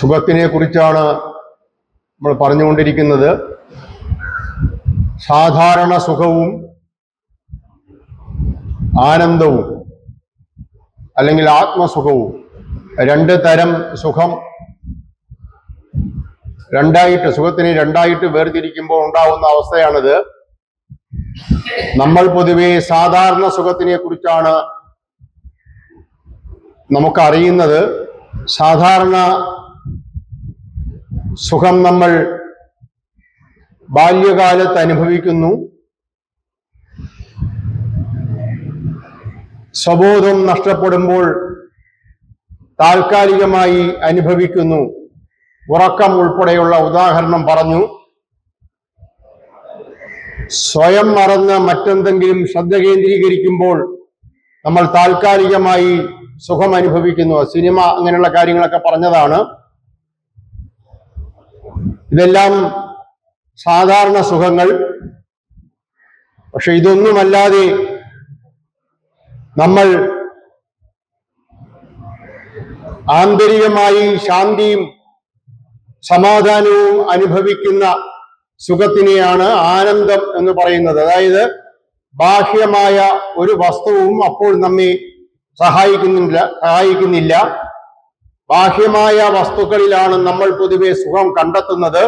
സുഖത്തിനെ കുറിച്ചാണ് നമ്മൾ പറഞ്ഞുകൊണ്ടിരിക്കുന്നത്. സാധാരണ സുഖവും ആനന്ദവും അല്ലെങ്കിൽ ആത്മസുഖവും രണ്ട് തരം സുഖം രണ്ടായിട്ട് സുഖത്തിനെ രണ്ടായിട്ട് വേർതിരിക്കുമ്പോൾ ഉണ്ടാവുന്ന അവസ്ഥയാണിത്. നമ്മൾ പൊതുവെ സാധാരണ സുഖത്തിനെ കുറിച്ചാണ് നമുക്കറിയുന്നത്. സാധാരണ സുഖം നമ്മൾ ബാല്യകാലത്ത് അനുഭവിക്കുന്നു. സ്വബോധം നഷ്ടപ്പെടുമ്പോൾ താൽക്കാലികമായി അനുഭവിക്കുന്നു. ഉറക്കം ഉൾപ്പെടെയുള്ള ഉദാഹരണം പറഞ്ഞു. സ്വയം മറന്ന് മറ്റെന്തെങ്കിലും ശ്രദ്ധ കേന്ദ്രീകരിക്കുമ്പോൾ നമ്മൾ താൽക്കാലികമായി സുഖം അനുഭവിക്കുന്നു. സിനിമ അങ്ങനെയുള്ള കാര്യങ്ങളൊക്കെ പറഞ്ഞതാണ്. ഇതെല്ലാം സാധാരണ സുഖങ്ങൾ. പക്ഷെ ഇതൊന്നുമല്ലാതെ നമ്മൾ ആന്തരികമായി ശാന്തിയും സമാധാനവും അനുഭവിക്കുന്ന സുഖത്തിനെയാണ് ആനന്ദം എന്ന് പറയുന്നത്. അതായത് ബാഹ്യമായ ഒരു വസ്തുവും അപ്പോൾ നമ്മെ സഹായിക്കുന്നില്ല സഹായിക്കുന്നില്ല. ബാഹ്യമായ വസ്തുക്കളിലാണ് നമ്മൾ പൊതുവെ സുഖം കണ്ടെത്തുന്നത്.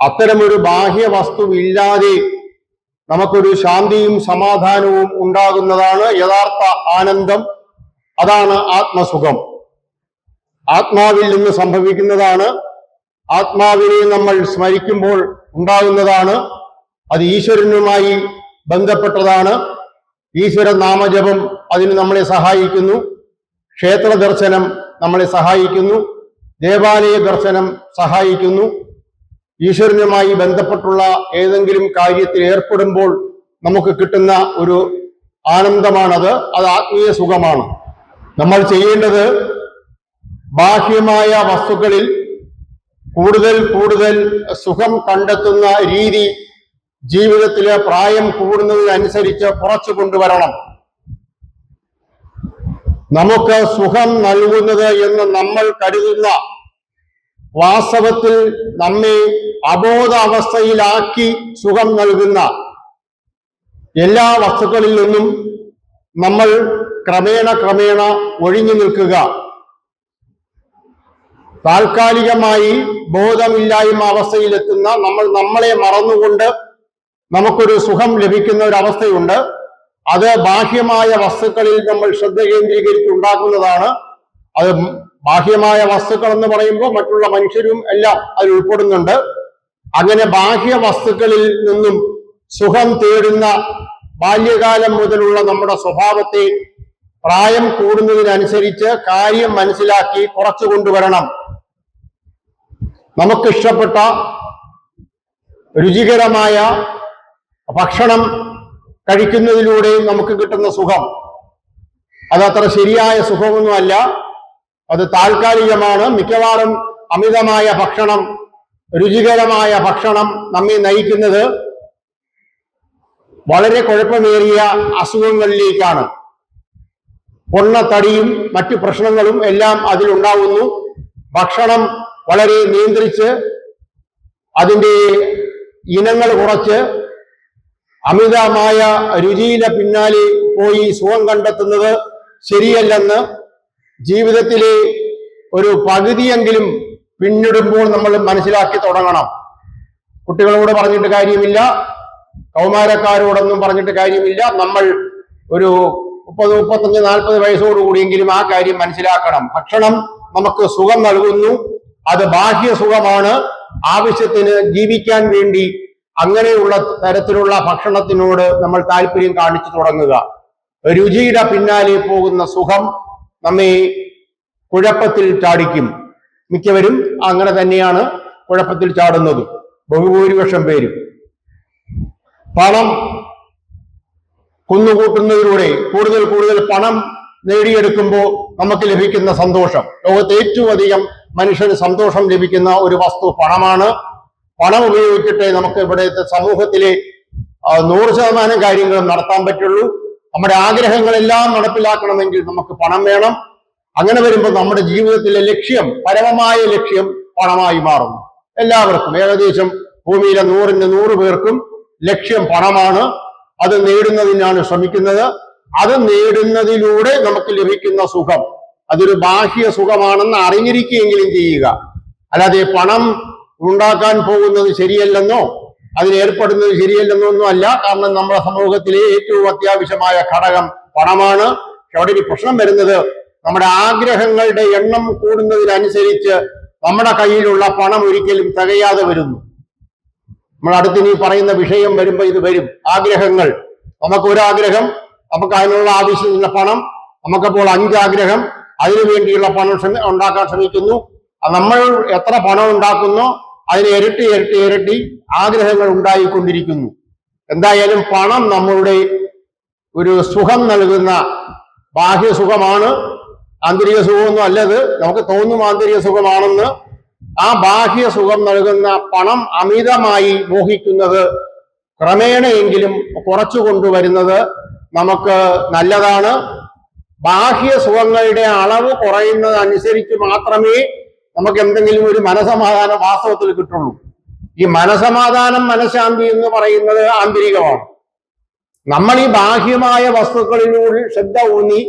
അത്തരമൊരു ബാഹ്യ വസ്തു ഇല്ലാതെ നമുക്കൊരു ശാന്തിയും സമാധാനവും ഉണ്ടാകുന്നതാണ് യഥാർത്ഥ ആനന്ദം. അതാണ് ആത്മസുഖം. ആത്മാവിൽ നിന്ന് സംഭവിക്കുന്നതാണ്. ആത്മാവിനെ നമ്മൾ സ്മരിക്കുമ്പോൾ ഉണ്ടാകുന്നതാണ്. അത് ഈശ്വരനുമായി ബന്ധപ്പെട്ടതാണ്. ഈശ്വര നാമജപം അതിന് നമ്മളെ സഹായിക്കുന്നു. ക്ഷേത്ര ദർശനം നമ്മളെ സഹായിക്കുന്നു. ദേവാലയ ദർശനം സഹായിക്കുന്നു. ഈശ്വരനുമായി ബന്ധപ്പെട്ടുള്ള ഏതെങ്കിലും കാര്യത്തിൽ ഏർപ്പെടുമ്പോൾ നമുക്ക് കിട്ടുന്ന ഒരു ആനന്ദമാണത്. അത് ആത്മീയ സുഖമാണ്. നമ്മൾ ചെയ്യേണ്ടത് ബാഹ്യമായ വസ്തുക്കളിൽ കൂടുതൽ കൂടുതൽ സുഖം കണ്ടെത്തുന്ന രീതി ജീവിതത്തിലെ പ്രായം കൂടുന്നതിനനുസരിച്ച് കുറച്ചു കൊണ്ടുവരണം. നമുക്ക് സുഖം നൽകുന്നത് എന്ന് നമ്മൾ കരുതുന്ന വാസ്തവത്തിൽ നമ്മെ അബോധ അവസ്ഥയിലാക്കി സുഖം നൽകുന്ന എല്ലാ വസ്തുക്കളിൽ നിന്നും നമ്മൾ ക്രമേണ ക്രമേണ ഒഴിഞ്ഞു നിൽക്കുക. താൽക്കാലികമായി ബോധമില്ലായ്മ അവസ്ഥയിലെത്തുന്ന നമ്മൾ നമ്മളെ മറന്നുകൊണ്ട് നമുക്കൊരു സുഖം ലഭിക്കുന്ന ഒരു അവസ്ഥയുണ്ട്. അത് ബാഹ്യമായ വസ്തുക്കളിൽ നമ്മൾ ശ്രദ്ധ കേന്ദ്രീകരിച്ച് ഉണ്ടാക്കുന്നതാണ് അത് ബാഹ്യമായ വസ്തുക്കൾ എന്ന് പറയുമ്പോൾ മറ്റുള്ള മനുഷ്യരും എല്ലാം അതിൽ ഉൾപ്പെടുന്നുണ്ട്. അങ്ങനെ ബാഹ്യ വസ്തുക്കളിൽ നിന്നും സുഖം തേടുന്ന ബാല്യകാലം മുതലുള്ള നമ്മുടെ സ്വഭാവത്തെ പ്രായം കൂടുന്നതിനനുസരിച്ച് കാര്യം മനസ്സിലാക്കി കുറച്ചു കൊണ്ടുവരണം. നമുക്കിഷ്ടപ്പെട്ട രുചികരമായ ഭക്ഷണം കഴിക്കുന്നതിലൂടെ നമുക്ക് കിട്ടുന്ന സുഖം. അതത്ര ശരിയായ സുഖമൊന്നുമല്ല. അത് താൽക്കാലികമാണ്. മിക്കവാറും അമിതമായ ഭക്ഷണം രുചികരമായ ഭക്ഷണം നമ്മെ നയിക്കുന്നത് വളരെ കുഴപ്പമേറിയ അസുഖങ്ങളിലേക്കാണ്. പൊണ്ണത്തടിയും മറ്റു പ്രശ്നങ്ങളും എല്ലാം അതിലുണ്ടാവുന്നു. ഭക്ഷണം വളരെ നിയന്ത്രിച്ച് അതിന്റെ ഇനങ്ങൾ കുറച്ച് അമിതമായ രുചിയിലെ പിന്നാലെ പോയി സുഖം കണ്ടെത്തുന്നത് ശരിയല്ലെന്ന് ജീവിതത്തിലെ ഒരു പകുതിയെങ്കിലും പിന്നിടുമ്പോൾ നമ്മൾ മനസ്സിലാക്കി തുടങ്ങണം. കുട്ടികളോട് പറഞ്ഞിട്ട് കാര്യമില്ല. കൗമാരക്കാരോടൊന്നും പറഞ്ഞിട്ട് കാര്യമില്ല. നമ്മൾ ഒരു മുപ്പത് മുപ്പത്തഞ്ച് നാൽപ്പത് വയസ്സോടുകൂടിയെങ്കിലും ആ കാര്യം മനസ്സിലാക്കണം. ഭക്ഷണം നമുക്ക് സുഖം നൽകുന്നു. അത് ബാഹ്യ സുഖമാണ് ആവശ്യത്തിന് ജീവിക്കാൻ വേണ്ടി അങ്ങനെയുള്ള തരത്തിലുള്ള ഭക്ഷണത്തിനോട് നമ്മൾ താല്പര്യം കാണിച്ചു തുടങ്ങുക. രുചിയുടെ പിന്നാലെ പോകുന്ന സുഖം നമ്മെ കുഴപ്പത്തിൽ ചാടിക്കും. മിക്കവരും അങ്ങനെ തന്നെയാണ് കുഴപ്പത്തിൽ ചാടുന്നത്. ബഹുഭൂരിപക്ഷം പേരും. പണം കുന്നുകൂട്ടുന്നതിലൂടെ കൂടുതൽ കൂടുതൽ പണം നേടിയെടുക്കുമ്പോൾ നമുക്ക് ലഭിക്കുന്ന സന്തോഷം. ലോകത്ത് ഏറ്റവും അധികം മനുഷ്യന് സന്തോഷം ലഭിക്കുന്ന ഒരു വസ്തു പണമാണ്. പണം ഉപയോഗിച്ചിട്ട് നമുക്ക് ഇവിടുത്തെ സമൂഹത്തിലെ നൂറ് ശതമാനം കാര്യങ്ങളും നടത്താൻ പറ്റുള്ളൂ. നമ്മുടെ ആഗ്രഹങ്ങളെല്ലാം നടപ്പിലാക്കണമെങ്കിൽ നമുക്ക് പണം വേണം. അങ്ങനെ വരുമ്പോൾ നമ്മുടെ ജീവിതത്തിലെ ലക്ഷ്യം പരമമായ ലക്ഷ്യം പണമായി മാറുന്നു. എല്ലാവർക്കും ഏകദേശം ഭൂമിയിലെ നൂറിന് നൂറ് പേർക്കും ലക്ഷ്യം പണമാണ്. അത് നേടുന്നതിനാണ് ശ്രമിക്കുന്നത്. അത് നേടുന്നതിലൂടെ നമുക്ക് ലഭിക്കുന്ന സുഖം. അതൊരു ബാഹ്യ സുഖമാണെന്ന് അറിഞ്ഞിരിക്കുകയെങ്കിലും ചെയ്യുക. അല്ലാതെ പണം ഉണ്ടാക്കാൻ പോകുന്നത് ശരിയല്ലെന്നോ അതിനേർപ്പെടുന്നത് ശരിയല്ലെന്നോ ഒന്നും അല്ല. കാരണം നമ്മുടെ സമൂഹത്തിലെ ഏറ്റവും അത്യാവശ്യമായ ഘടകം പണമാണ്. അവിടെ ഒരു പ്രശ്നം വരുന്നത് നമ്മുടെ ആഗ്രഹങ്ങളുടെ എണ്ണം കൂടുന്നതിനനുസരിച്ച് നമ്മുടെ കയ്യിലുള്ള പണം ഒരിക്കലും തികയാതെ വരുന്നു. നമ്മൾ അടുത്തിനി പറയുന്ന വിഷയം വരുമ്പോൾ ഇത് വരും. ആഗ്രഹങ്ങൾ. നമുക്ക് ഒരാഗ്രഹം നമുക്ക് അതിനുള്ള ആവശ്യമുള്ള പണം നമുക്കപ്പോൾ അഞ്ചാഗ്രഹം അതിനു വേണ്ടിയുള്ള പണം ഉണ്ടാക്കാൻ ശ്രമിക്കുന്നു. നമ്മൾ എത്ര പണം ഉണ്ടാക്കുന്നോ അതിന് ഇരട്ടി ഇരട്ടി ഇരട്ടി ആഗ്രഹങ്ങൾ ഉണ്ടായിക്കൊണ്ടിരിക്കുന്നു. എന്തായാലും പണം നമ്മളുടെ ഒരു സുഖം നൽകുന്ന ബാഹ്യ സുഖമാണ്. ആന്തരിക സുഖമൊന്നും അല്ലത്. നമുക്ക് തോന്നും ആന്തരിക സുഖമാണെന്ന്. ആ ബാഹ്യ സുഖം നൽകുന്ന പണം അമിതമായി മോഹിക്കുന്നത് ക്രമേണയെങ്കിലും കുറച്ചു കൊണ്ടുവരുന്നത് നമുക്ക് നല്ലതാണ്. ബാഹ്യ സുഖങ്ങളുടെ അളവ് കുറയുന്നതനുസരിച്ച് മാത്രമേ നമുക്ക് എന്തെങ്കിലും ഒരു മനസമാധാനം വാസ്തവത്തിൽ കിട്ടുള്ളൂ. ഈ മനസമാധാനം മനഃശാന്തി എന്ന് പറയുന്നത് ആന്തരികമാണ്. നമ്മൾ ഈ ബാഹ്യമായ വസ്തുക്കളിലൂടെ ശ്രദ്ധ ഊന്നി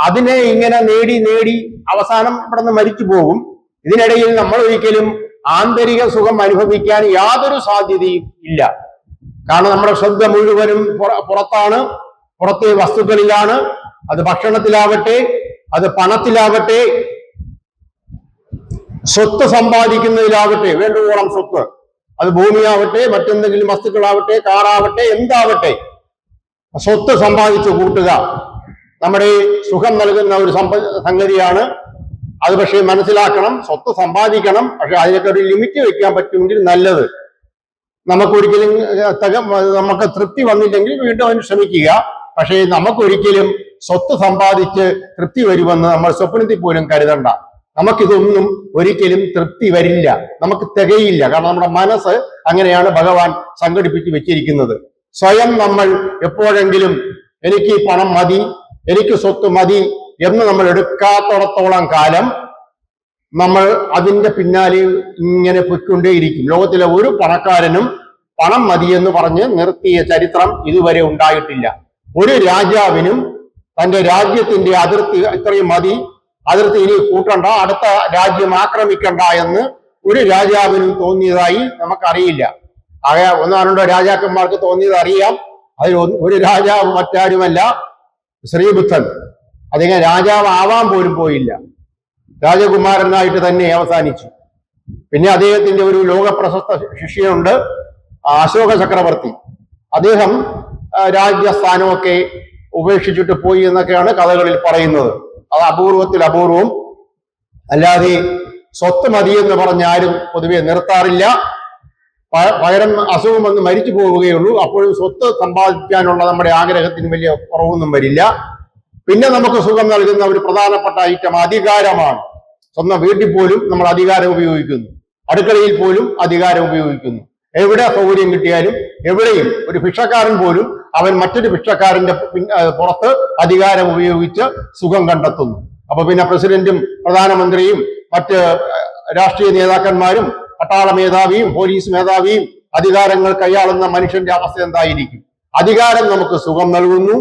അതിനെ ഇങ്ങനെ നേടി നേടി അവസാനം ഇവിടെ മരിച്ചു പോകും. ഇതിനിടയിൽ നമ്മൾ ഒരിക്കലും ആന്തരിക സുഖം അനുഭവിക്കാൻ യാതൊരു സാധ്യതയും ഇല്ല. കാരണം നമ്മുടെ ശ്രദ്ധ മുഴുവനും പുറത്താണ്. പുറത്തെ വസ്തുക്കളിലാണ്. അത് ഭക്ഷണത്തിലാവട്ടെ അത് പണത്തിലാവട്ടെ സ്വത്ത് സമ്പാദിക്കുന്നതിലാവട്ടെ വേണ്ടുവോളം സ്വത്ത്. അത് ഭൂമിയാവട്ടെ മറ്റെന്തെങ്കിലും വസ്തുക്കളാവട്ടെ കാറാവട്ടെ എന്താവട്ടെ. സ്വത്ത് സമ്പാദിച്ചു കൂട്ടുക. നമ്മുടെ സുഖം നൽകുന്ന ഒരു സമ്പ സംഗതിയാണ്. അത് പക്ഷേ മനസ്സിലാക്കണം സ്വത്ത് സമ്പാദിക്കണം പക്ഷെ അതിനൊക്കെ ഒരു ലിമിറ്റ് വെക്കാൻ പറ്റുമെങ്കിൽ നല്ലത്. നമുക്കൊരിക്കലും നമുക്ക് തൃപ്തി വന്നില്ലെങ്കിൽ വീണ്ടും അതിന് ശ്രമിക്കുക. പക്ഷേ നമുക്കൊരിക്കലും സ്വത്ത് സമ്പാദിച്ച് തൃപ്തി വരുമെന്ന് നമ്മൾ സ്വപ്നത്തിൽ പോലും കരുതണ്ട. നമുക്കിതൊന്നും ഒരിക്കലും തൃപ്തി വരില്ല. നമുക്ക് തികയില്ല. കാരണം നമ്മുടെ മനസ്സ് അങ്ങനെയാണ് ഭഗവാൻ സംഘടിപ്പിച്ച് വെച്ചിരിക്കുന്നത്. സ്വയം നമ്മൾ എപ്പോഴെങ്കിലും എനിക്ക് പണം മതി എനിക്ക് സ്വത്ത് മതി എന്ന് നമ്മൾ എടുക്കാത്തോടത്തോളം കാലം നമ്മൾ അതിന്റെ പിന്നാലെ ഇങ്ങനെ പൊയ്ക്കൊണ്ടേയിരിക്കും. ലോകത്തിലെ ഒരു പണക്കാരനും പണം മതിയെന്ന് പറഞ്ഞ് നിർത്തിയ ചരിത്രം ഇതുവരെ ഉണ്ടായിട്ടില്ല. ഒരു രാജാവിനും തന്റെ രാജ്യത്തിന്റെ അതിർത്തി ഇത്രയും മതി അതിർത്തി ഇനി കൂട്ടണ്ട. അടുത്ത രാജ്യം ആക്രമിക്കണ്ട എന്ന് ഒരു രാജാവിനും തോന്നിയതായി നമുക്കറിയില്ല. ആകെ ഒന്നോ രണ്ടോ രാജാക്കന്മാർക്ക് തോന്നിയത് അറിയാം. അതിൽ ഒരു രാജാവ് മറ്റാരുമല്ല. ശ്രീബുദ്ധൻ. അതിങ്ങനെ രാജാവ് ആവാൻ പോലും പോയില്ല. രാജകുമാരനായിട്ട് തന്നെ അവസാനിച്ചു. പിന്നെ അദ്ദേഹത്തിന്റെ ഒരു ലോകപ്രശസ്ത ശിഷ്യനുണ്ട് അശോക ചക്രവർത്തി. അദ്ദേഹം രാജ്യസ്ഥാനമൊക്കെ ഉപേക്ഷിച്ചിട്ട് പോയി എന്നൊക്കെയാണ് കഥകളിൽ പറയുന്നത്. അത് അപൂർവത്തിൽ അപൂർവം അല്ലാതെ സ്വത്ത് മതി എന്ന് പറഞ്ഞ് ആരും പൊതുവെ നിർത്താറില്ല. പകരം അസുഖം വന്ന് മരിച്ചു പോവുകയുള്ളൂ അപ്പോഴും സ്വത്ത് സമ്പാദിക്കാനുള്ള നമ്മുടെ ആഗ്രഹത്തിന് വലിയ കുറവൊന്നും വരില്ല. പിന്നെ നമുക്ക് സുഖം നൽകുന്ന ഒരു പ്രധാനപ്പെട്ട ഐറ്റം അധികാരമാണ്. സ്വന്തം വീട്ടിൽ പോലും നമ്മൾ അധികാരം ഉപയോഗിക്കുന്നു. അടുക്കളയിൽ പോലും അധികാരം ഉപയോഗിക്കുന്നു. എവിടെ സൗകര്യം കിട്ടിയാലും എവിടെയും ഒരു ഭിക്ഷക്കാരൻ പോലും അവൻ മറ്റൊരു ഭിക്ഷക്കാരന്റെ പുറത്ത് അധികാരം ഉപയോഗിച്ച് സുഖം കണ്ടെത്തുന്നു. അപ്പൊ പിന്നെ പ്രസിഡന്റും പ്രധാനമന്ത്രിയും മറ്റ് രാഷ്ട്രീയ നേതാക്കന്മാരും പട്ടാള മേധാവിയും പോലീസ് മേധാവിയും അധികാരങ്ങൾ കൈയാളുന്ന മനുഷ്യന്റെ അവസ്ഥ എന്തായിരിക്കും? അധികാരം നമുക്ക് സുഖം നൽകുന്നു.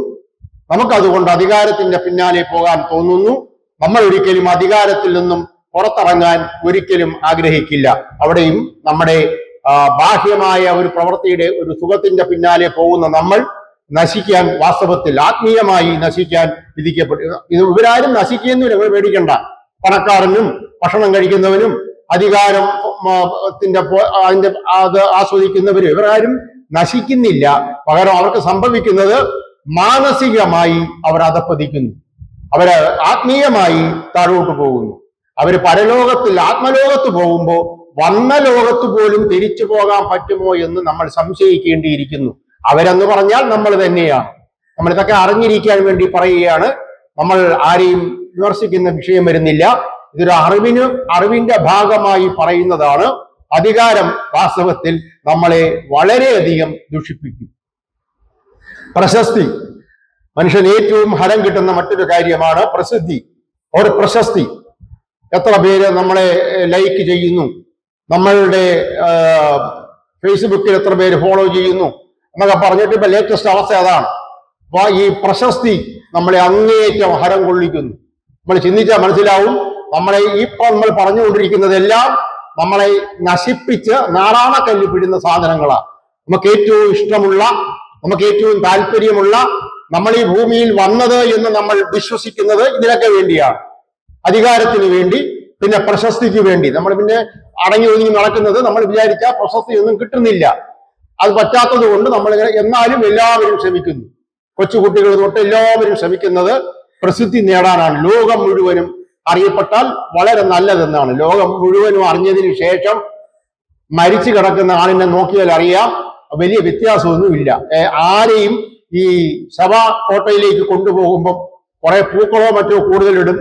നമുക്കതുകൊണ്ട് അധികാരത്തിന്റെ പിന്നാലെ പോകാൻ തോന്നുന്നു. നമ്മൾ ഒരിക്കലും അധികാരത്തിൽ നിന്നും പുറത്തിറങ്ങാൻ ഒരിക്കലും ആഗ്രഹിക്കില്ല. അവിടെയും നമ്മുടെ ബാഹ്യമായ ഒരു പ്രവൃത്തിയുടെ ഒരു സുഖത്തിന്റെ പിന്നാലെ പോകുന്ന നമ്മൾ നശിക്കാൻ വാസ്തവത്തിൽ ആത്മീയമായി നശിക്കാൻ വിധിക്കപ്പെട്ടു ഇത് ഇവരാരും നശിക്കുന്നില്ല ഇവർ പേടിക്കണ്ട. പണക്കാരനും ഭക്ഷണം കഴിക്കുന്നവനും അധികാരം ത്തിന്റെ അതിന്റെ അത് ആസ്വദിക്കുന്നവരും ഇവരാരും നശിക്കുന്നില്ല. പകരം അവർക്ക് സംഭവിക്കുന്നത് മാനസികമായി അവർ അധപ്പതിക്കുന്നു അവർ ആത്മീയമായി താഴോട്ട് പോകുന്നു. അവർ പരലോകത്തിൽ ആത്മലോകത്ത് പോകുമ്പോൾ വന്ന ലോകത്ത് പോലും തിരിച്ചു പോകാൻ പറ്റുമോ എന്ന് നമ്മൾ സംശയിക്കേണ്ടിയിരിക്കുന്നു. അവരെന്ന് പറഞ്ഞാൽ നമ്മൾ തന്നെയാണ്. നമ്മൾ ഇതൊക്കെ അറിഞ്ഞിരിക്കാൻ വേണ്ടി പറയുകയാണ്. നമ്മൾ ആരെയും വിമർശിക്കുന്ന വിഷയം വരുന്നില്ല. ഇതൊരു അറിവിന് അറിവിന്റെ ഭാഗമായി പറയുന്നതാണ്. അധികാരം വാസ്തവത്തിൽ നമ്മളെ വളരെയധികം ദുഷിപ്പിക്കും. പ്രശസ്തി. മനുഷ്യൻ ഏറ്റവും ഹരം കിട്ടുന്ന മറ്റൊരു കാര്യമാണ് പ്രസിദ്ധി. ഒരു പ്രശസ്തി. എത്ര പേര് നമ്മളെ ലൈക്ക് ചെയ്യുന്നു? നമ്മളുടെ ഫേസ്ബുക്കിൽ എത്ര പേര് ഫോളോ ചെയ്യുന്നു എന്നൊക്കെ പറഞ്ഞിട്ട് ഇപ്പൊ ലേറ്റസ്റ്റ് അവസ്ഥ അതാണ്. അപ്പൊ ഈ പ്രശസ്തി നമ്മളെ അങ്ങേയറ്റം ഹരം കൊള്ളിക്കുന്നു. നമ്മൾ ചിന്തിച്ചാൽ മനസ്സിലാവും നമ്മളെ ഇപ്പൊ നമ്മൾ പറഞ്ഞുകൊണ്ടിരിക്കുന്നതെല്ലാം നമ്മളെ നശിപ്പിച്ച് നാറാണക്കല്ല് പിടുന്ന സാധനങ്ങളാണ്. നമുക്ക് ഏറ്റവും ഇഷ്ടമുള്ള നമുക്ക് ഏറ്റവും താല്പര്യമുള്ള നമ്മൾ ഈ ഭൂമിയിൽ വന്നത് എന്ന് നമ്മൾ വിശ്വസിക്കുന്നത് ഇതിനൊക്കെ വേണ്ടിയാണ്. അധികാരത്തിന് വേണ്ടി പിന്നെ പ്രശസ്തിക്ക് വേണ്ടി. നമ്മൾ പിന്നെ അടങ്ങി ഒതുങ്ങി നടക്കുന്നത് നമ്മൾ വിചാരിച്ച പ്രശസ്തി ഒന്നും കിട്ടുന്നില്ല. അത് പറ്റാത്തത് കൊണ്ട് നമ്മൾ എന്നാലും എല്ലാവരും ശ്രമിക്കുന്നു കൊച്ചുകുട്ടികൾ തൊട്ട് എല്ലാവരും ശ്രമിക്കുന്നത് പ്രസിദ്ധി നേടാനാണ്. ലോകം മുഴുവനും അറിയപ്പെട്ടാൽ വളരെ നല്ലതെന്നാണ്. ലോകം മുഴുവനും അറിഞ്ഞതിന് ശേഷം മരിച്ചു കിടക്കുന്ന ആളിനെ നോക്കിയാൽ അറിയാം. വലിയ വ്യത്യാസമൊന്നുമില്ല. ആരെയും ഈ സഭാ കോട്ടയിലേക്ക് കൊണ്ടുപോകുമ്പോൾ കുറെ പൂക്കളോ മറ്റോ കൂടുതലിടും.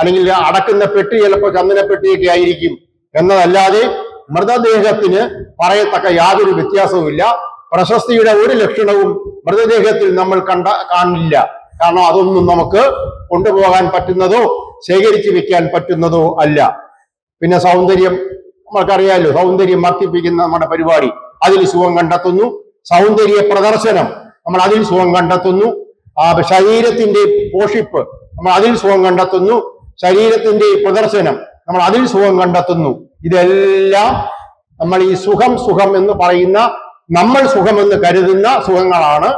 അല്ലെങ്കിൽ അടക്കുന്ന പെട്ടി ചിലപ്പോൾ ചന്ദനപ്പെട്ടിയൊക്കെ ആയിരിക്കും എന്നതല്ലാതെ മൃതദേഹത്തിന് പറയത്തക്ക യാതൊരു വ്യത്യാസവുമില്ല. പ്രശസ്തിയുടെ ഒരു ലക്ഷണവും മൃതദേഹത്തിൽ നമ്മൾ കണ്ട കാണില്ല. കാരണം അതൊന്നും നമുക്ക് കൊണ്ടുപോകാൻ പറ്റുന്നതോ ശേഖരിച്ചു വെക്കാൻ പറ്റുന്നതോ അല്ല. പിന്നെ സൗന്ദര്യം നമ്മൾക്കറിയാലോ സൗന്ദര്യം വർദ്ധിപ്പിക്കുന്ന നമ്മുടെ പരിപാടി. അതിൽ സുഖം കണ്ടെത്തുന്നു. സൗന്ദര്യ പ്രദർശനം നമ്മൾ അതിൽ സുഖം കണ്ടെത്തുന്നു. ആ ശരീരത്തിന്റെ പോഷിപ്പ് നമ്മൾ അതിൽ സുഖം കണ്ടെത്തുന്നു. ശരീരത്തിന്റെ പ്രദർശനം നമ്മൾ അതിൽ സുഖം കണ്ടെത്തുന്നു. ഇതെല്ലാം നമ്മൾ ഈ സുഖം സുഖം എന്ന് പറയുന്ന നമ്മൾ സുഖമെന്ന് കരുതുന്ന സുഖങ്ങളാണ്.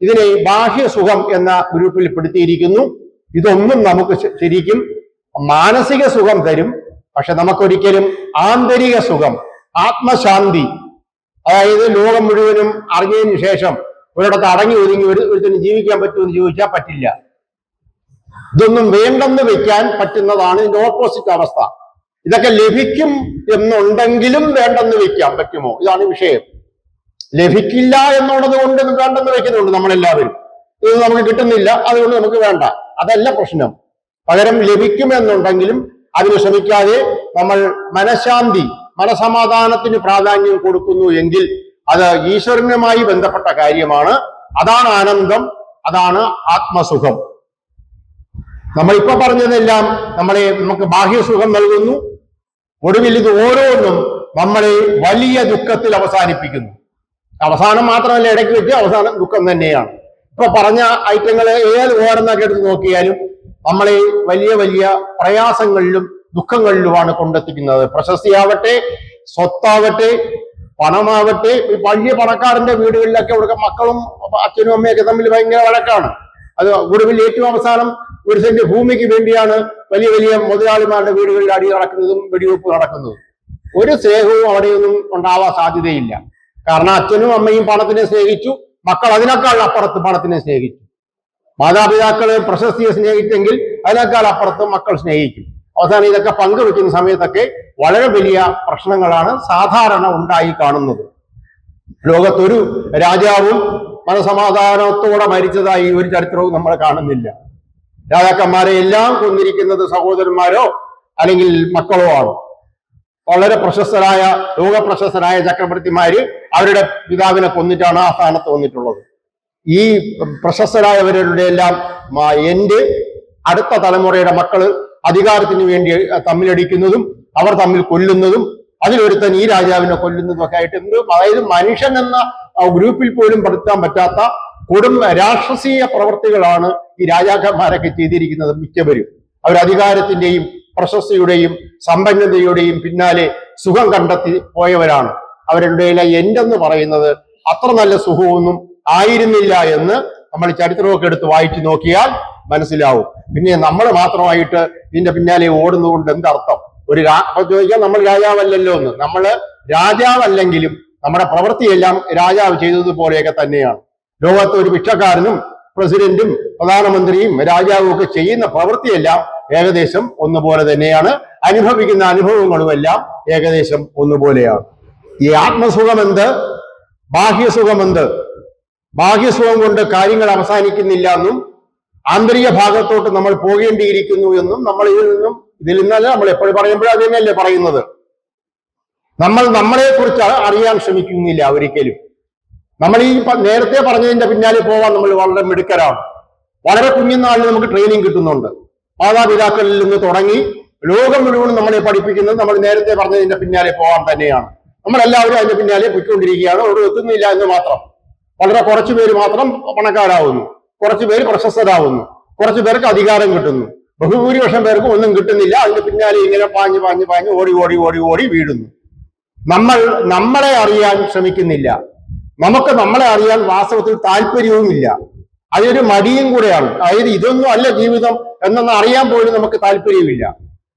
ഇതിനെ ബാഹ്യ സുഖം എന്ന ഗ്രൂപ്പിൽ പെടുത്തിയിരിക്കുന്നു. ഇതൊന്നും നമുക്ക് ശരിക്കും മാനസിക സുഖം തരും. പക്ഷെ നമുക്കൊരിക്കലും ആന്തരിക സുഖം ആത്മശാന്തി അതായത് ലോകം മുഴുവനും അറിഞ്ഞതിന് ശേഷം ഒരിടത്ത് അടങ്ങി ഒതുങ്ങി ഒരു ഒരുത്തിന് ജീവിക്കാൻ പറ്റുമെന്ന് ചോദിച്ചാൽ പറ്റില്ല. ഇതൊന്നും വേണ്ടെന്ന് വെക്കാൻ പറ്റുന്നതാണ് ഇതിന്റെ ഓപ്പോസിറ്റ് അവസ്ഥ. ഇതൊക്കെ ലഭിക്കും എന്നുണ്ടെങ്കിലും വേണ്ടെന്ന് വെക്കാൻ പറ്റുമോ? ഇതാണ് വിഷയം. ലഭിക്കില്ല എന്നുള്ളത് കൊണ്ട് വേണ്ടെന്ന് വെക്കുന്നുണ്ട് നമ്മളെല്ലാവരും. ഇത് നമുക്ക് കിട്ടുന്നില്ല അതുകൊണ്ട് നമുക്ക് വേണ്ട. അതല്ല പ്രശ്നം. പകരം ലഭിക്കുമെന്നുണ്ടെങ്കിലും അതിന് ശ്രമിക്കാതെ നമ്മൾ മനഃശാന്തി മനസമാധാനത്തിന് പ്രാധാന്യം കൊടുക്കുന്നു എങ്കിൽ അത് ഈശ്വരനുമായി ബന്ധപ്പെട്ട കാര്യമാണ്. അതാണ് ആനന്ദം അതാണ് ആത്മസുഖം. നമ്മളിപ്പോ പറഞ്ഞതെല്ലാം നമ്മളെ നമുക്ക് ബാഹ്യസുഖം നൽകുന്നു. ഒടുവിൽ ഇത് ഓരോന്നും നമ്മളെ വലിയ ദുഃഖത്തിൽ അവസാനിപ്പിക്കുന്നു. അവസാനം മാത്രമല്ല ഇടയ്ക്ക് വെച്ച് അവസാനം ദുഃഖം തന്നെയാണ്. ഇപ്പൊ പറഞ്ഞ ഐറ്റങ്ങൾ ഏത് ഓരോന്നൊക്കെ എടുത്ത് നോക്കിയാലും നമ്മളെ വലിയ വലിയ പ്രയാസങ്ങളിലും ദുഃഖങ്ങളിലുമാണ് കൊണ്ടെത്തിക്കുന്നത്. പ്രശസ്തിയാവട്ടെ സ്വത്താവട്ടെ പണമാവട്ടെ വലിയ പണക്കാരന്റെ വീടുകളിലൊക്കെ അവിടെ മക്കളും അച്ഛനും അമ്മയൊക്കെ തമ്മിൽ ഭയങ്കര വഴക്കാണ്. അത് ഒടുവിൽ ഏറ്റവും അവസാനം ഒരു സെന്റ് ഭൂമിക്ക് വേണ്ടിയാണ് വലിയ വലിയ മുതലാളിമാരുടെ വീടുകളിൽ അടി നടക്കുന്നതും വെടിവെപ്പ് നടക്കുന്നതും. ഒരു സ്നേഹവും അവിടെയൊന്നും ഉണ്ടാവാൻ സാധ്യതയില്ല. കാരണം അച്ഛനും അമ്മയും പണത്തിനെ സ്നേഹിച്ചു മക്കൾ അതിനേക്കാൾ അപ്പുറത്ത് പണത്തിനെ സ്നേഹിച്ചു. മാതാപിതാക്കളെ പ്രശസ്തിയെ സ്നേഹിച്ചെങ്കിൽ അതിനേക്കാൾ അപ്പുറത്ത് മക്കൾ സ്നേഹിക്കും. അവസാനം ഇതൊക്കെ പങ്കുവെക്കുന്ന സമയത്തൊക്കെ വളരെ വലിയ പ്രശ്നങ്ങളാണ് സാധാരണ ഉണ്ടായി കാണുന്നത്. ലോകത്തൊരു രാജാവും മനസമാധാനത്തോടെ മരിച്ചതായി ഒരു ചരിത്രവും നമ്മൾ കാണുന്നില്ല. രാജാക്കന്മാരെ എല്ലാം കൊന്നിരിക്കുന്നത് സഹോദരന്മാരോ അല്ലെങ്കിൽ മക്കളോ ആണ്? വളരെ പ്രശസ്തരായ ലോകപ്രശസ്തരായ ചക്രവർത്തിമാര് അവരുടെ പിതാവിനെ കൊന്നിട്ടാണ് ആ സ്ഥാനത്ത് വന്നിട്ടുള്ളത്. ഈ പ്രശസ്തരായവരുടെ എല്ലാം എന്റെ അടുത്ത തലമുറയുടെ മക്കൾ അധികാരത്തിന് വേണ്ടി തമ്മിലടിക്കുന്നതും അവർ തമ്മിൽ കൊല്ലുന്നതും അതിലൊരുത്തൻ ഈ രാജാവിനെ കൊല്ലുന്നതും ഒക്കെ ആയിട്ട് എന്ത്? അതായത് മനുഷ്യൻ എന്ന ഗ്രൂപ്പിൽ പോലും പെടുത്താൻ പറ്റാത്ത കൊടും രാക്ഷസീയ പ്രവർത്തികളാണ് ഈ രാജാക്കന്മാരൊക്കെ ചെയ്തിരിക്കുന്നത് മിക്കവരും. അവർ അധികാരത്തിന്റെയും പ്രശസ്തിയുടെയും സമ്പന്നതയുടെയും പിന്നാലെ സുഖം കണ്ടെത്തി പോയവരാണ്. അവരുടെ എന്റെന്ന് പറയുന്നത് അത്ര നല്ല സുഖമൊന്നും ആയിരുന്നില്ല എന്ന് നമ്മൾ ചരിത്രമൊക്കെ എടുത്ത് വായിച്ചു നോക്കിയാൽ മനസ്സിലാവും. പിന്നെ നമ്മൾ മാത്രമായിട്ട് ഇതിന്റെ പിന്നാലെ ഓടുന്നതുകൊണ്ട് എന്തർത്ഥം ഒരു ചോദിക്കാൻ നമ്മൾ രാജാവല്ലല്ലോ എന്ന്. നമ്മൾ രാജാവല്ലെങ്കിലും നമ്മുടെ പ്രവൃത്തിയെല്ലാം രാജാവ് ചെയ്തതുപോലെയൊക്കെ തന്നെയാണ്. ലോകത്ത് ഒരു ഭിക്ഷക്കാരനും പ്രസിഡന്റും പ്രധാനമന്ത്രിയും രാജാവും ഒക്കെ ചെയ്യുന്ന പ്രവൃത്തിയെല്ലാം ഏകദേശം ഒന്നുപോലെ തന്നെയാണ്. അനുഭവിക്കുന്ന അനുഭവങ്ങളും എല്ലാം ഏകദേശം ഒന്നുപോലെയാണ്. ഈ ആത്മസുഖമെന്ത് ബാഹ്യസുഖമെന്ത് ബാഹ്യസുഖം കൊണ്ട് കാര്യങ്ങൾ അവസാനിക്കുന്നില്ല എന്നും ആന്തരിക ഭാഗത്തോട്ട് നമ്മൾ പോകേണ്ടിയിരിക്കുന്നു എന്നും നമ്മൾ ഇതിൽ നിന്നും ഇതിൽ നിന്നല്ല നമ്മൾ എപ്പോഴും പറയുമ്പോഴും അത് തന്നെയല്ലേ പറയുന്നത്. നമ്മൾ നമ്മളെ കുറിച്ച് അറിയാൻ ശ്രമിക്കുന്നില്ല ഒരിക്കലും. നമ്മൾ ഈ നേരത്തെ പറഞ്ഞതിന്റെ പിന്നാലെ പോവാൻ നമ്മൾ വളരെ മിടുക്കരാണ്. വളരെ കുഞ്ഞുനാളിൽ നമുക്ക് ട്രെയിനിങ് കിട്ടുന്നുണ്ട്. മാതാപിതാക്കളിൽ നിന്ന് തുടങ്ങി ലോകം മുഴുവൻ നമ്മളെ പഠിപ്പിക്കുന്നത് നമ്മൾ നേരത്തെ പറഞ്ഞതിന്റെ പിന്നാലെ പോകാൻ തന്നെയാണ്. നമ്മളെല്ലാവരും അതിന്റെ പിന്നാലെ പോയിക്കൊണ്ടിരിക്കുകയാണ്. ഒരു എത്തുന്നില്ല എന്ന് മാത്രം. വളരെ കുറച്ചു പേര് മാത്രം പണക്കാരാവുന്നു. കുറച്ചു പേര് പ്രശസ്തരാവുന്നു. കുറച്ചു പേർക്ക് അധികാരം കിട്ടുന്നു. ബഹുഭൂരിപക്ഷം പേർക്ക് ഒന്നും കിട്ടുന്നില്ല. അതിന്റെ പിന്നാലെ ഇങ്ങനെ പാഞ്ഞ് പാഞ്ഞ് പാഞ്ഞ് ഓടി ഓടി ഓടി ഓടി വീഴുന്നു. നമ്മൾ നമ്മളെ അറിയാൻ ശ്രമിക്കുന്നില്ല. നമുക്ക് നമ്മളെ അറിയാൻ വാസ്തവത്തിൽ താല്പര്യവുമില്ല. അതൊരു മടിയും കൂടെയാണ്. അതായത് ഇതൊന്നും അല്ല ജീവിതം എന്നൊന്ന് അറിയാൻ പോലും നമുക്ക് താല്പര്യമില്ല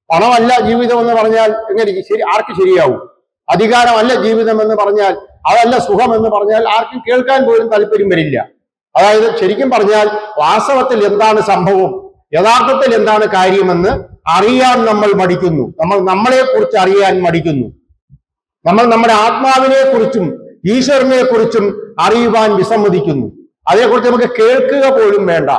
പണമല്ല ജീവിതം എന്ന് പറഞ്ഞാൽ എങ്ങനെ ശരി ആർക്ക് ശരിയാവും? അധികാരമല്ല ജീവിതം എന്ന് പറഞ്ഞാൽ അതല്ല സുഖം എന്ന് പറഞ്ഞാൽ ആർക്കും കേൾക്കാൻ പോലും താല്പര്യം വരില്ല. അതായത് ശരിക്കും പറഞ്ഞാൽ വാസ്തവത്തിൽ എന്താണ് സംഭവം? യഥാർത്ഥത്തിൽ എന്താണ് കാര്യമെന്ന് അറിയാൻ നമ്മൾ മടിക്കുന്നു. നമ്മൾ നമ്മളെ കുറിച്ച് അറിയാൻ മടിക്കുന്നു. നമ്മൾ നമ്മുടെ ആത്മാവിനെ കുറിച്ചും ഈശ്വരനെ കുറിച്ചും അറിയുവാൻ വിസമ്മതിക്കുന്നു. അതേക്കുറിച്ച് നമുക്ക് കേൾക്കുക പോലും വേണ്ട.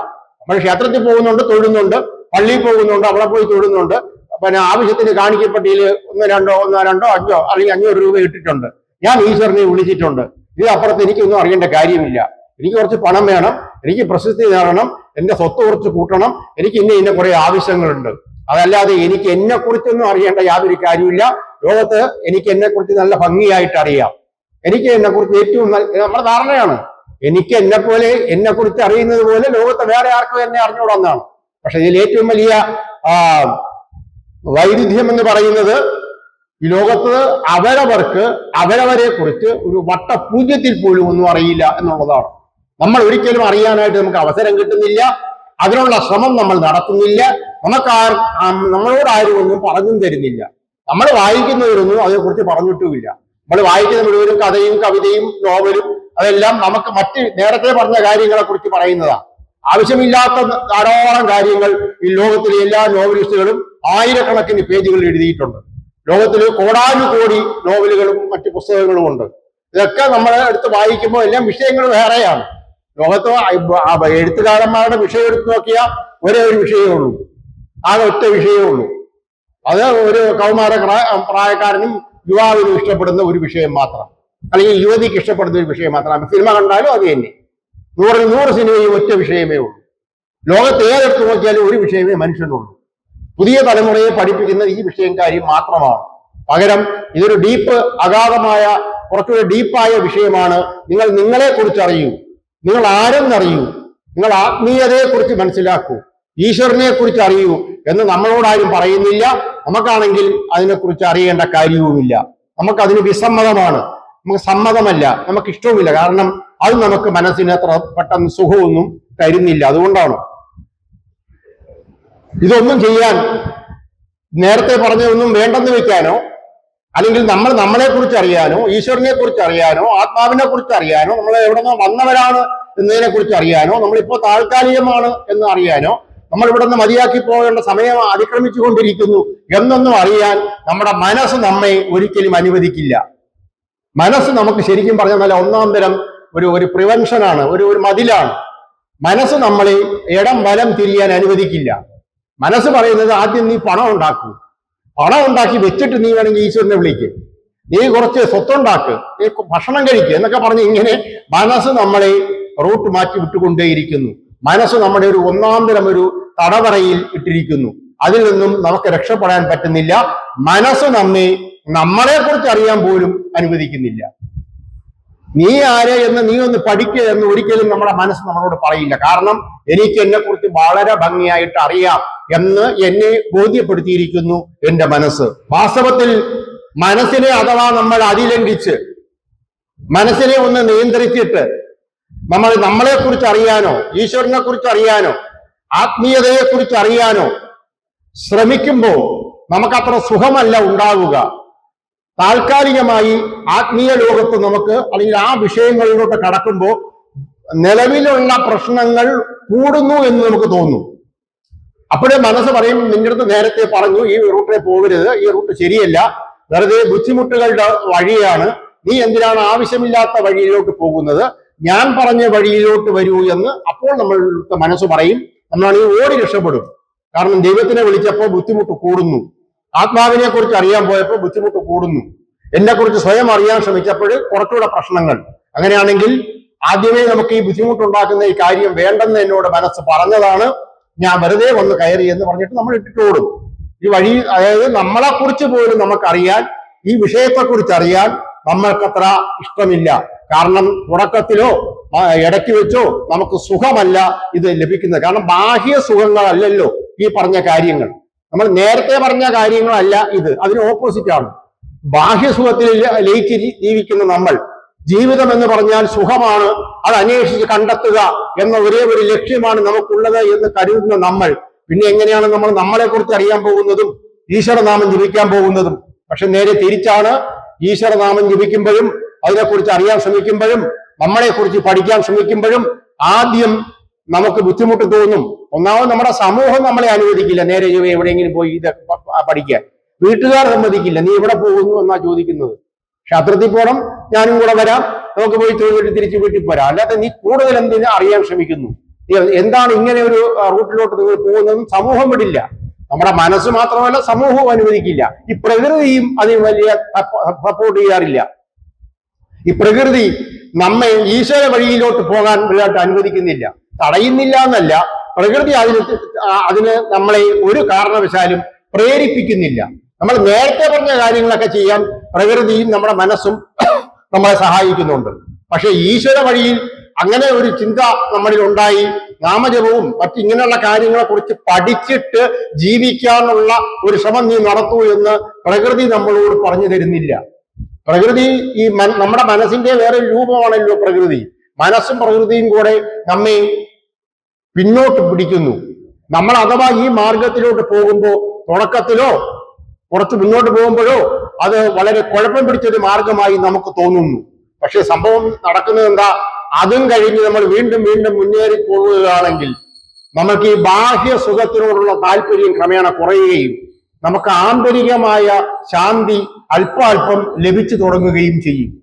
നമ്മൾ ക്ഷേത്രത്തിൽ പോകുന്നുണ്ട് തൊഴുന്നുണ്ട് പള്ളിയിൽ പോകുന്നുണ്ട് അവിടെ പോയി തൊഴുന്നുണ്ട്. പിന്നെ ആവശ്യത്തിന് കാണിക്കപ്പെട്ടിയിൽ ഒന്ന് രണ്ടോ ഒന്നോ രണ്ടോ അഞ്ചോ അല്ലെങ്കിൽ അഞ്ഞൂറ് രൂപ ഇട്ടിട്ടുണ്ട്. ഞാൻ ഈശ്വരനെ വിളിച്ചിട്ടുണ്ട്. ഇത് അപ്പുറത്ത് എനിക്കൊന്നും അറിയേണ്ട കാര്യമില്ല. എനിക്ക് കുറച്ച് പണം വേണം എനിക്ക് പ്രശസ്തി നേടണം എന്റെ സ്വത്ത് കുറച്ച് കൂട്ടണം എനിക്ക് ഇന്ന ഇന്ന കുറെ ആവശ്യങ്ങളുണ്ട്. അതല്ലാതെ എനിക്ക് എന്നെ കുറിച്ചൊന്നും അറിയേണ്ട യാതൊരു കാര്യമില്ല ലോകത്ത് എനിക്ക് എന്നെ കുറിച്ച് നല്ല ഭംഗിയായിട്ട് അറിയാം. എനിക്ക് എന്നെ കുറിച്ച് ഏറ്റവും നമ്മുടെ ധാരണയാണ്. എനിക്ക് എന്നെ പോലെ എന്നെ കുറിച്ച് അറിയുന്നത് പോലെ ലോകത്ത് വേറെ ആർക്കും എന്നെ അറിഞ്ഞുകൂടാന്നാണ് പക്ഷെ ഇതിൽ ഏറ്റവും വലിയ ആ വൈരുദ്ധ്യം എന്ന് പറയുന്നത് ഈ ലോകത്ത് അവരവർക്ക് അവരവരെ കുറിച്ച് ഒരു വട്ടപൂജ്യത്തിൽ പോലും ഒന്നും അറിയില്ല എന്നുള്ളതാണ്. നമ്മൾ ഒരിക്കലും അറിയാനായിട്ട് നമുക്ക് അവസരം കിട്ടുന്നില്ല. അതിനുള്ള ശ്രമം നമ്മൾ നടത്തുന്നില്ല. നമുക്ക് ആർ നമ്മളോട് ഒന്നും പറഞ്ഞും തരുന്നില്ല. നമ്മൾ വായിക്കുന്നവരൊന്നും അതേക്കുറിച്ച് പറഞ്ഞിട്ടുമില്ല. നമ്മൾ വായിക്കുന്ന മുഴുവനും കഥയും കവിതയും നോവലും അതെല്ലാം നമുക്ക് മറ്റ് നേരത്തെ പറഞ്ഞ കാര്യങ്ങളെ കുറിച്ച് പറയുന്നതാണ്. ആവശ്യമില്ലാത്ത ധാരാളം കാര്യങ്ങൾ ഈ ലോകത്തിലെ എല്ലാ നോവലിസ്റ്റുകളും ആയിരക്കണക്കിന് പേജുകൾ എഴുതിയിട്ടുണ്ട്. ലോകത്തിൽ കോടാനുകോടി നോവലുകളും മറ്റ് പുസ്തകങ്ങളും ഉണ്ട്. ഇതൊക്കെ നമ്മൾ എടുത്ത് വായിക്കുമ്പോൾ എല്ലാം വിഷയങ്ങൾ വേറെയാണ്. ലോകത്ത് എഴുത്തുകാരന്മാരുടെ വിഷയം എടുത്ത് നോക്കിയാൽ ഒരേ ഒരു വിഷയമേ ഉള്ളൂ. ആ ഒറ്റ വിഷയമേ ഉള്ളൂ. അത് ഒരു കൗമാര പ്രാ- പ്രായക്കാരനും യുവാവിനും ഇഷ്ടപ്പെടുന്ന ഒരു വിഷയം മാത്രം. അല്ലെങ്കിൽ യുവതിക്ക് ഇഷ്ടപ്പെടുന്ന ഒരു വിഷയം മാത്രം. സിനിമ കണ്ടാലും അത് തന്നെ. നൂറിൽ നൂറ് സിനിമയും ഒറ്റ വിഷയമേ ഉള്ളൂ. ലോകത്ത് ഏതെടുത്ത് നോക്കിയാലും ഒരു വിഷയമേ മനുഷ്യനുള്ളൂ. പുതിയ തലമുറയെ പഠിപ്പിക്കുന്ന ഈ വിഷയം കാര്യം മാത്രമാണ്. പകരം ഇതൊരു ഡീപ്പ് അഗാധമായ കുറച്ചുകൂടെ ഡീപ്പായ വിഷയമാണ്. നിങ്ങൾ നിങ്ങളെ കുറിച്ച് അറിയൂ. നിങ്ങൾ ആരെന്നറിയൂ നിങ്ങൾ ആത്മീയതയെ കുറിച്ച് മനസ്സിലാക്കൂ. ഈശ്വരനെ കുറിച്ച് അറിയൂ എന്ന് നമ്മളോടാരും പറയുന്നില്ല. നമുക്കാണെങ്കിൽ അതിനെക്കുറിച്ച് അറിയേണ്ട കാര്യവുമില്ല. നമുക്ക് അതിന് വിസമ്മതമാണ്. നമുക്ക് സമ്മതമല്ല. നമുക്ക് ഇഷ്ടവുമില്ല കാരണം അത് നമുക്ക് മനസ്സിന് അത്ര പെട്ടെന്ന് സുഖമൊന്നും തരുന്നില്ല. അതുകൊണ്ടാണ്. ഇതൊന്നും ചെയ്യാൻ നേരത്തെ പറഞ്ഞതൊന്നും വേണ്ടെന്ന് വെക്കാനോ അല്ലെങ്കിൽ നമ്മൾ നമ്മളെ കുറിച്ച് അറിയാനോ ഈശ്വരനെ കുറിച്ച് അറിയാനോ ആത്മാവിനെ കുറിച്ച് അറിയാനോ നമ്മൾ എവിടെ നിന്ന് വന്നവരാണ് എന്നതിനെ കുറിച്ച് അറിയാനോ നമ്മളിപ്പോ താൽക്കാലികമാണ് എന്ന് അറിയാനോ നമ്മൾ ഇവിടെ നിന്ന് മതിയാക്കി പോകേണ്ട സമയം അതിക്രമിച്ചു കൊണ്ടിരിക്കുന്നു എന്നൊന്നും അറിയാൻ നമ്മുടെ മനസ്സ് നമ്മെ ഒരിക്കലും അനുവദിക്കില്ല. മനസ്സ് നമുക്ക് ശരിക്കും പറഞ്ഞാൽ നല്ല ഒന്നാം തരം ഒരു ഒരു പ്രിവെൻഷനാണ് ഒരു ഒരു മതിലാണ്. മനസ്സ് നമ്മളെ ഇടം വലം തിരിയാൻ അനുവദിക്കില്ല. മനസ്സ് പറയുന്നത് ആദ്യം നീ പണം ഉണ്ടാക്കൂ. പണം ഉണ്ടാക്കി വെച്ചിട്ട് നീ വേണമെങ്കിൽ ഈശ്വരനെ വിളിക്ക്. നീ കുറച്ച് സ്വത്തുണ്ടാക്ക് നീ ഭക്ഷണം കഴിക്കുക എന്നൊക്കെ പറഞ്ഞ് ഇങ്ങനെ മനസ്സ് നമ്മളെ റൂട്ട് മാറ്റി വിട്ടുകൊണ്ടേയിരിക്കുന്നു. മനസ്സ് നമ്മുടെ ഒരു ഒന്നാം തരം ഒരു തടവറയിൽ ഇട്ടിരിക്കുന്നു. അതിൽ നിന്നും നമുക്ക് രക്ഷപ്പെടാൻ പറ്റുന്നില്ല. മനസ്സ് നമ്മെ നമ്മളെ കുറിച്ച് അറിയാൻ പോലും അനുവദിക്കുന്നില്ല. നീ ആരെ എന്ന് നീ ഒന്ന് പഠിക്കുക എന്ന് ഒരിക്കലും നമ്മുടെ മനസ്സ് നമ്മളോട് പറയില്ല. കാരണം എനിക്ക് എന്നെ കുറിച്ച് വളരെ ഭംഗിയായിട്ട് അറിയാം എന്ന് എന്നെ ബോധ്യപ്പെടുത്തിയിരിക്കുന്നു എന്റെ മനസ്സ്. വാസ്തവത്തിൽ മനസ്സിനെ അഥവാ നമ്മൾ അതിലംഘിച്ച് മനസ്സിനെ ഒന്ന് നിയന്ത്രിച്ചിട്ട് നമ്മൾ നമ്മളെ കുറിച്ച് അറിയാനോ ഈശ്വരനെ കുറിച്ച് അറിയാനോ ആത്മീയതയെ കുറിച്ച് അറിയാനോ ശ്രമിക്കുമ്പോൾ നമുക്കത്ര സുഖമല്ല ഉണ്ടാവുക. താൽക്കാലികമായി ആത്മീയ ലോകത്ത് നമുക്ക് അല്ലെങ്കിൽ ആ വിഷയങ്ങളിലോട്ട് കടക്കുമ്പോൾ നിലവിലുള്ള പ്രശ്നങ്ങൾ കൂടുന്നു എന്ന് നമുക്ക് തോന്നും. അപ്പോഴേ മനസ്സ് പറയും നിന്റെ അടുത്ത് നേരത്തെ പറഞ്ഞു ഈ റൂട്ടിൽ പോകരുത് ഈ റൂട്ട് ശരിയല്ല വെറുതെ ബുദ്ധിമുട്ടുകളുടെ വഴിയാണ് നീ എന്തിനാണ് ആവശ്യമില്ലാത്ത വഴിയിലോട്ട് പോകുന്നത്? ഞാൻ പറഞ്ഞ വഴിയിലോട്ട് വരൂ എന്ന് അപ്പോൾ നമ്മളുടെ മനസ്സ് പറയും. നമ്മളാണെങ്കിൽ ഓടി രക്ഷപ്പെടും. കാരണം ദൈവത്തിനെ വിളിച്ചപ്പോൾ ബുദ്ധിമുട്ട് കൂടുന്നു. ആത്മാവിനെ കുറിച്ച് അറിയാൻ പോയപ്പോൾ ബുദ്ധിമുട്ട് കൂടുന്നു. എന്നെ കുറിച്ച് സ്വയം അറിയാൻ ശ്രമിച്ചപ്പോൾ കുറച്ചുകൂടെ പ്രശ്നങ്ങൾ. അങ്ങനെയാണെങ്കിൽ ആദ്യമേ നമുക്ക് ഈ ബുദ്ധിമുട്ടുണ്ടാക്കുന്ന ഈ കാര്യം വേണ്ടെന്ന് എന്നോട് മനസ്സ് പറഞ്ഞതാണ്. ഞാൻ വെറുതെ വന്ന് കയറി എന്ന് പറഞ്ഞിട്ട് നമ്മൾ ഇട്ടിട്ട് ഓടും. ഈ വഴി അതായത് നമ്മളെക്കുറിച്ച് പോലും നമുക്കറിയാൻ ഈ വിഷയത്തെക്കുറിച്ച് അറിയാൻ നമ്മൾക്കത്ര ഇഷ്ടമില്ല. കാരണം തുടക്കത്തിലോ ഇടയ്ക്ക് വെച്ചോ നമുക്ക് സുഖമല്ല ഇത് ലഭിക്കുന്നത്. കാരണം ബാഹ്യ സുഖങ്ങളല്ലല്ലോ ഈ പറഞ്ഞ കാര്യങ്ങൾ. നമ്മൾ നേരത്തെ പറഞ്ഞ കാര്യങ്ങളല്ല ഇത്. അതിന് ഓപ്പോസിറ്റ് ആണ്. ബാഹ്യസുഖത്തിൽ സുഖത്തിൽ ലയിച്ച് ജീവിക്കുന്ന നമ്മൾ ജീവിതം എന്ന് പറഞ്ഞാൽ സുഖമാണ്. അത് അന്വേഷിച്ച് കണ്ടെത്തുക എന്ന ഒരേ ഒരു ലക്ഷ്യമാണ് നമുക്കുള്ളത് എന്ന് കരുതുന്ന നമ്മൾ. പിന്നെ എങ്ങനെയാണ് നമ്മൾ നമ്മളെ കുറിച്ച് അറിയാൻ പോകുന്നതും ഈശ്വരനാമം ജപിക്കാൻ പോകുന്നതും. പക്ഷെ നേരെ തിരിച്ചാണ് ഈശ്വരനാമം ജപിക്കുമ്പോഴും അതിനെക്കുറിച്ച് അറിയാൻ ശ്രമിക്കുമ്പോഴും നമ്മളെ കുറിച്ച് പഠിക്കാൻ ശ്രമിക്കുമ്പോഴും ആദ്യം നമുക്ക് ബുദ്ധിമുട്ട് തോന്നും. ഒന്നാമത് നമ്മുടെ സമൂഹം നമ്മളെ അനുവദിക്കില്ല. നേരെ എവിടെയെങ്കിലും പോയി ഇത് പഠിക്കാൻ. വീട്ടുകാർ സമ്മതിക്കില്ല. നീ എവിടെ പോകുന്നു? എന്നാ ചോദിക്കുന്നത്. ക്ഷേത്രത്തിൽ പോകണം ഞാനും കൂടെ വരാം. നമുക്ക് പോയി തൊഴിലിട്ട് തിരിച്ചു വീട്ടിൽ പോരാം. അല്ലാതെ നീ കൂടുതൽ എന്തിനു അറിയാൻ ശ്രമിക്കുന്നു? എന്താണ് ഇങ്ങനെ ഒരു റൂട്ടിലോട്ട് നിങ്ങൾ പോകുന്നതും സമൂഹം വിടില്ല. നമ്മുടെ മനസ്സ് മാത്രമല്ല സമൂഹവും അനുവദിക്കില്ല. ഈ പ്രകൃതിയും അതിന് വലിയ സപ്പോർട്ട് ചെയ്യാറില്ല. ഈ പ്രകൃതി നമ്മെ ഈശ്വര വഴിയിലോട്ട് പോകാൻ വലുതായിട്ട് അനുവദിക്കുന്നില്ല. തടയുന്നില്ല എന്നല്ല പ്രകൃതി അതിന് അതിന് നമ്മളെ ഒരു കാരണവശാലും പ്രേരിപ്പിക്കുന്നില്ല. നമ്മൾ നേരത്തെ പറഞ്ഞ കാര്യങ്ങളൊക്കെ ചെയ്യാൻ പ്രകൃതിയും നമ്മുടെ മനസ്സും നമ്മളെ സഹായിക്കുന്നുണ്ട്. പക്ഷെ ഈശ്വര വഴിയിൽ അങ്ങനെ ഒരു ചിന്ത നമ്മളിൽ ഉണ്ടായി നാമജപവും മറ്റിങ്ങനെയുള്ള കാര്യങ്ങളെ കുറിച്ച് പഠിച്ചിട്ട് ജീവിക്കാനുള്ള ഒരു ശ്രമം നീ നടത്തൂ എന്ന് പ്രകൃതി നമ്മളോട് പറഞ്ഞു തരുന്നില്ല. പ്രകൃതി ഈ നമ്മുടെ മനസ്സിന്റെ വേറെ രൂപമാണല്ലോ പ്രകൃതി. മനസ്സും പ്രകൃതിയും കൂടെ നമ്മെ പിന്നോട്ട് പിടിക്കുന്നു. നമ്മൾ അഥവാ ഈ മാർഗത്തിലോട്ട് പോകുമ്പോൾ തുടക്കത്തിലോ കുറച്ച് മുന്നോട്ട് പോകുമ്പോഴോ അത് വളരെ കുഴപ്പം പിടിച്ചൊരു മാർഗമായി നമുക്ക് തോന്നുന്നു. പക്ഷെ സംഭവം നടക്കുന്നത് എന്താ? അതും കഴിഞ്ഞ് നമ്മൾ വീണ്ടും വീണ്ടും മുന്നേറി പോവുകയാണെങ്കിൽ നമുക്ക് ഈ ബാഹ്യ സുഖത്തിനോടുള്ള താല്പര്യം ക്രമേണ കുറയുകയും നമുക്ക് ആന്തരികമായ ശാന്തി അല്പാൽപ്പം ലഭിച്ചു തുടങ്ങുകയും ചെയ്യും.